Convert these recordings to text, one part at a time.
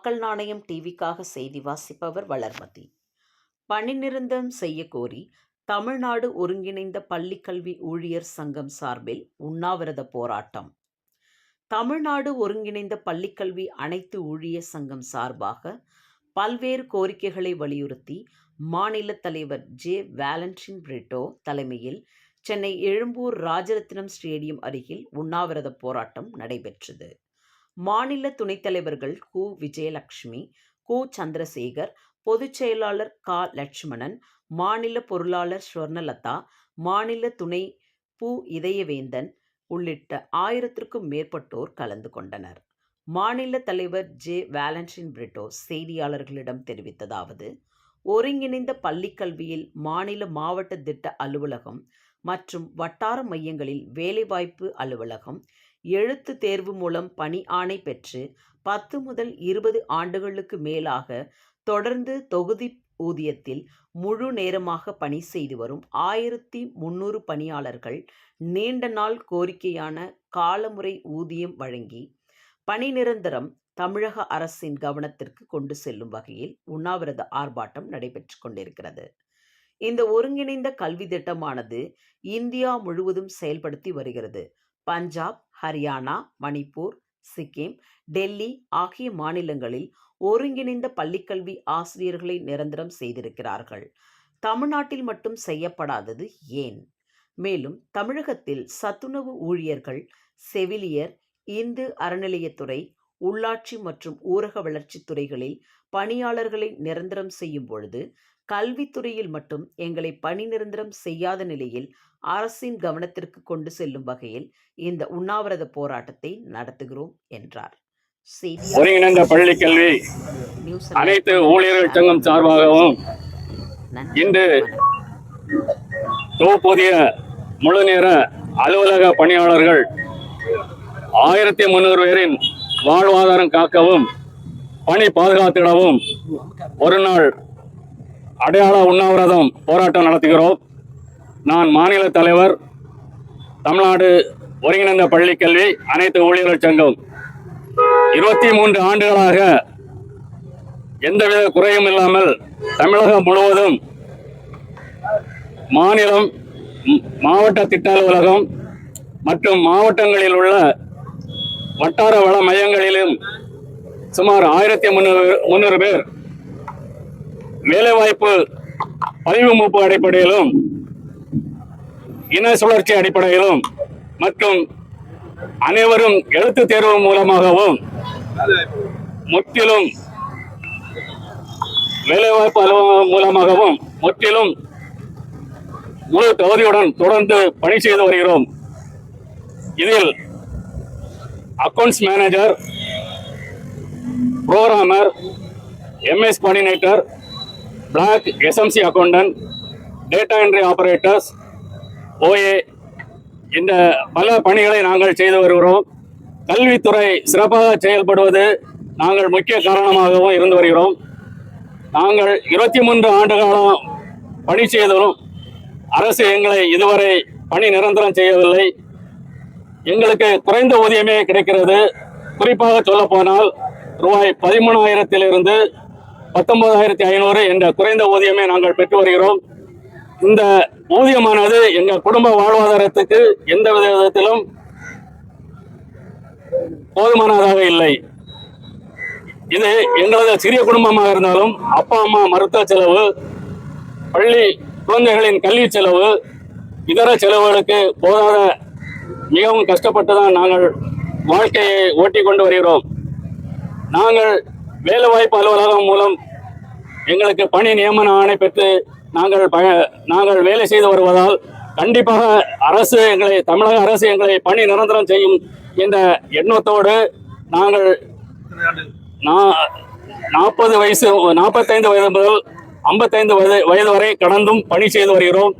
மக்கள் நாணயம் டிவிக்காக செய்தி வாசிப்பவர் வளர்மதி. பணி நிரந்தரம் கோரி தமிழ்நாடு ஒருங்கிணைந்த பள்ளிக்கல்வி ஊழியர் சங்கம் சார்பில் உண்ணாவிரத போராட்டம். தமிழ்நாடு ஒருங்கிணைந்த பள்ளிக்கல்வி அனைத்து ஊழியர் சங்கம் சார்பாக பல்வேறு கோரிக்கைகளை வலியுறுத்தி மாநில தலைவர் ஜே. வேலண்டின் பிரிட்டோ தலைமையில் சென்னை எழும்பூர் ராஜரத்னம் ஸ்டேடியம் அருகில் உண்ணாவிரத போராட்டம் நடைபெற்றது. மாநில துணைத் தலைவர்கள் கு. விஜயலட்சுமி கு. சந்திரசேகர் பொதுச் செயலாளர் க. லட்சுமணன் மாநில பொருளாளர் ஸ்வர்ணலதா மாநில துணை பு. இதயவேந்தன் உள்ளிட்ட ஆயிரத்திற்கும் மேற்பட்டோர் கலந்து கொண்டனர். மாநில தலைவர் ஜே. வேலன்ஷின் பிரிட்டோ செய்தியாளர்களிடம் தெரிவித்ததாவது ஒருங்கிணைந்த பள்ளிக்கல்வியில் மாநில மாவட்ட திட்ட அலுவலகம் மற்றும் வட்டார மையங்களில் வேலைவாய்ப்பு அலுவலகம் எழுத்து தேர்வு மூலம் பணி ஆணை பெற்று பத்து முதல் இருபது ஆண்டுகளுக்கு மேலாக தொடர்ந்து தொகுதி ஊதியத்தில் முழு நேரமாக பணி செய்து வரும் ஆயிரத்தி முன்னூறு பணியாளர்கள் நீண்ட நாள் கோரிக்கையான காலமுறை ஊதியம் வழங்கி பணி நிரந்தரம் தமிழக அரசின் கவனத்திற்கு கொண்டு செல்லும் வகையில் உண்ணாவிரத ஆர்ப்பாட்டம் நடைபெற்று கொண்டிருக்கிறது. இந்த ஒருங்கிணைந்த கல்வி திட்டமானது இந்தியா முழுவதும் செயல்படுத்தி வருகிறது. பஞ்சாப் ஹரியானா மணிப்பூர் சிக்கிம் டெல்லி ஆகிய மாநிலங்களில் ஒருங்கிணைந்த பள்ளிக்கல்வி ஆசிரியர்களை நிரந்தரம் செய்திருக்கிறார்கள். தமிழ்நாட்டில் மட்டும் செய்யப்படாதது ஏன்? மேலும் தமிழகத்தில் சத்துணவு ஊழியர்கள் செவிலியர் இந்து அறநிலையத்துறை உள்ளாட்சி மற்றும் ஊரக வளர்ச்சித் துறைகளில் பணியாளர்களை நிரந்தரம் செய்யும் பொழுது கல்வித்துறையில் மட்டும் எங்களை பணி நிரந்தரம் செய்யாத நிலையில் அரசின் கவனத்திற்கு கொண்டு செல்லும் வகையில் இந்த உண்ணாவிரத போராட்டத்தை நடத்துகிறோம் என்றார் ஒருங்கிணைந்த பள்ளி கல்வி அனைத்து ஊழியர்கள் சங்கம் சார்பாகவும். இன்று. தொகுப்பூதிய முழு நேர அலுவலக பணியாளர்கள் ஆயிரத்தி முந்நூறு பேரின் வாழ்வாதாரம் காக்கவும் பணி பாதுகாத்திடவும் ஒரு நாள் அடையாள உண்ணாவிரதம் போராட்டம் நடத்துகிறோம் நான் மாநில தலைவர் தமிழ்நாடு ஒருங்கிணைந்த பள்ளி கல்வி அனைத்து ஊழியர்கள் சங்கம். இருபத்தி மூன்று ஆண்டுகளாக எந்தவித குறையும் இல்லாமல் தமிழகம் முழுவதும் மாநிலம் மாவட்ட திட்ட அலுவலகம் மற்றும் மாவட்டங்களில் உள்ள வட்டார வள மையங்களிலும் சுமார் ஆயிரத்தி முந்நூறு முந்நூறு பேர் வேலைவாய்ப்பு பதிவு மூப்பு அடிப்படையிலும் இன சுழற்சி அடிப்படையிலும் மற்றும் அனைவரும் எழுத்து தேர்வு மூலமாகவும் முற்றிலும் வேலைவாய்ப்பு மூலமாகவும் முற்றிலும் முழு தகுதியுடன் தொடர்ந்து பணி செய்து வருகிறோம். இதில் accounts manager programmer MS coordinator block SMC accountant data entry operators OA இந்த பல பணிகளை நாங்கள் செய்து வருகிறோம். கல்வித்துறை சிறப்பாக செயல்படுவது நாங்கள் முக்கிய காரணமாகவும் இருந்து வருகிறோம். நாங்கள் இருபத்தி மூன்று ஆண்டு காலம் பணி செய்ததும் அரசு எங்களை இதுவரை பணி நிரந்தரம் செய்யவில்லை. எங்களுக்கு குறைந்த ஊதியமே கிடைக்கிறது. குறிப்பாக சொல்லப்போனால் ரூபாய் பதிமூணாயிரத்திலிருந்து பத்தொன்பதாயிரத்தி ஐநூறு என்ற குறைந்த ஊதியமே நாங்கள் பெற்று வருகிறோம். இந்த ஊதியமானது எங்கள் குடும்ப வாழ்வாதாரத்துக்கு எந்த விதத்திலும் போதுமானதாக இல்லை. இது எங்களது சிறிய குடும்பமாக இருந்தாலும் அப்பா அம்மா மருத்துவ செலவு பள்ளி குழந்தைகளின் கல்வி செலவு இதர செலவுகளுக்கு போதாத மிகவும் கஷ்டப்பட்டு தான் நாங்கள் வாழ்க்கையை ஓட்டி கொண்டு வருகிறோம். நாங்கள் வேலைவாய்ப்பு அலுவலகம் மூலம் எங்களுக்கு பணி நியமன ஆணை பெற்று நாங்கள் ப நாங்கள் வேலை செய்து வருவதால் கண்டிப்பாக அரசு எங்களை தமிழக அரசு எங்களை பணி நிரந்தரம் செய்யும் என்ற எண்ணத்தோடு நாங்கள் நாற்பது வயசு நாற்பத்தைந்து வயது முதல் ஐம்பத்தைந்து வயது வயது வரை கடந்தும் பணி செய்து வருகிறோம்.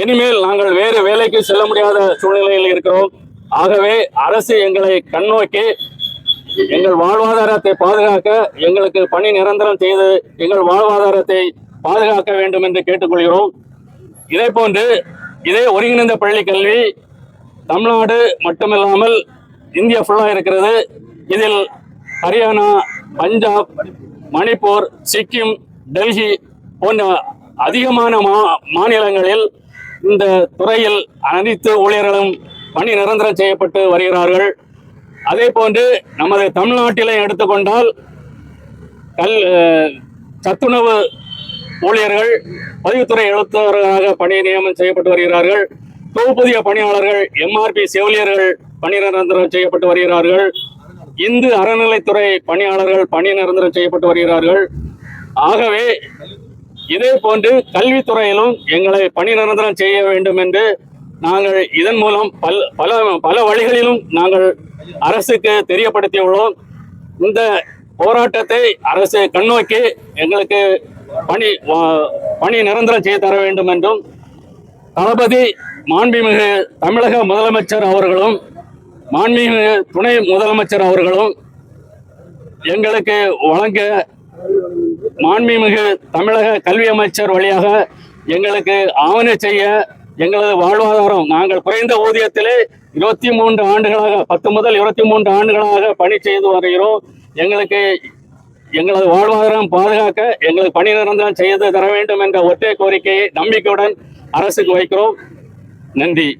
இனிமேல் நாங்கள் வேறு வேலைக்கு செல்ல முடியாத சூழ்நிலையில் இருக்கிறோம். ஆகவே அரசு எங்களை கண்ணோக்கி எங்கள் வாழ்வாதாரத்தை பாதுகாக்க எங்களுக்கு பணி நிரந்தரம் செய்து எங்கள் வாழ்வாதாரத்தை பாதுகாக்க வேண்டும் என்று கேட்டுக்கொள்கிறோம். இதே போன்று இதே ஒருங்கிணைந்த பள்ளி கல்வி தமிழ்நாடு மட்டுமில்லாமல் இந்தியா ஃபுல்லாக இருக்கிறது. இதில் ஹரியானா பஞ்சாப் மணிப்பூர் சிக்கிம் டெல்லி போன்ற அதிகமான மா மாநிலங்களில் இந்த துறையில் அனைத்து ஊழியர்களும் பணி நிரந்தரம் செய்யப்பட்டு வருகிறார்கள். அதே போன்று நமது தமிழ்நாட்டிலே எடுத்துக்கொண்டால் கல் சத்துணவு ஊழியர்கள் பதிவுத்துறை எழுத்தவர்களாக பணி நியமனம் செய்யப்பட்டு வருகிறார்கள். தொகுப்புதிய பணியாளர்கள் எம்ஆர்பி செவிலியர்கள் பணி நிரந்தரம் செய்யப்பட்டு வருகிறார்கள். இந்து அறநிலைத்துறை பணியாளர்கள் பணி நிரந்தரம் செய்யப்பட்டு வருகிறார்கள். ஆகவே இதே போன்று கல்வித்துறையிலும் எங்களை பணி நிரந்தரம் செய்ய வேண்டும் என்று நாங்கள் இதன் மூலம் பல் பல பல வழிகளிலும் நாங்கள் அரசுக்கு தெரியப்படுத்தியுள்ளோம். இந்த போராட்டத்தை அரசு கண்ணோக்கி எங்களுக்கு பணி பணி நிரந்தரம் செய்து தர வேண்டும் என்றும் தளபதி மாண்புமிகு தமிழக முதலமைச்சர் அவர்களும் மாண்புமிகு துணை முதலமைச்சர் அவர்களும் எங்களுக்கு வழங்க மாண்புமிகு தமிழக கல்வி அமைச்சர் வழியாக எங்களுக்கு ஆவணை செய்ய எங்களது வாழ்வாதாரம் நாங்கள் குறைந்த ஊதியத்திலே இருபத்தி மூன்று ஆண்டுகளாக பத்து முதல் இருபத்தி மூன்று ஆண்டுகளாக பணி செய்து வருகிறோம். எங்களுக்கு எங்களது வாழ்வாதாரம் பாதுகாக்க எங்களுக்கு பணி நிரந்தரம் செய்து தர வேண்டும் என்ற ஒற்றை கோரிக்கையை நம்பிக்கையுடன் அரசுக்கு வைக்கிறோம். நன்றி.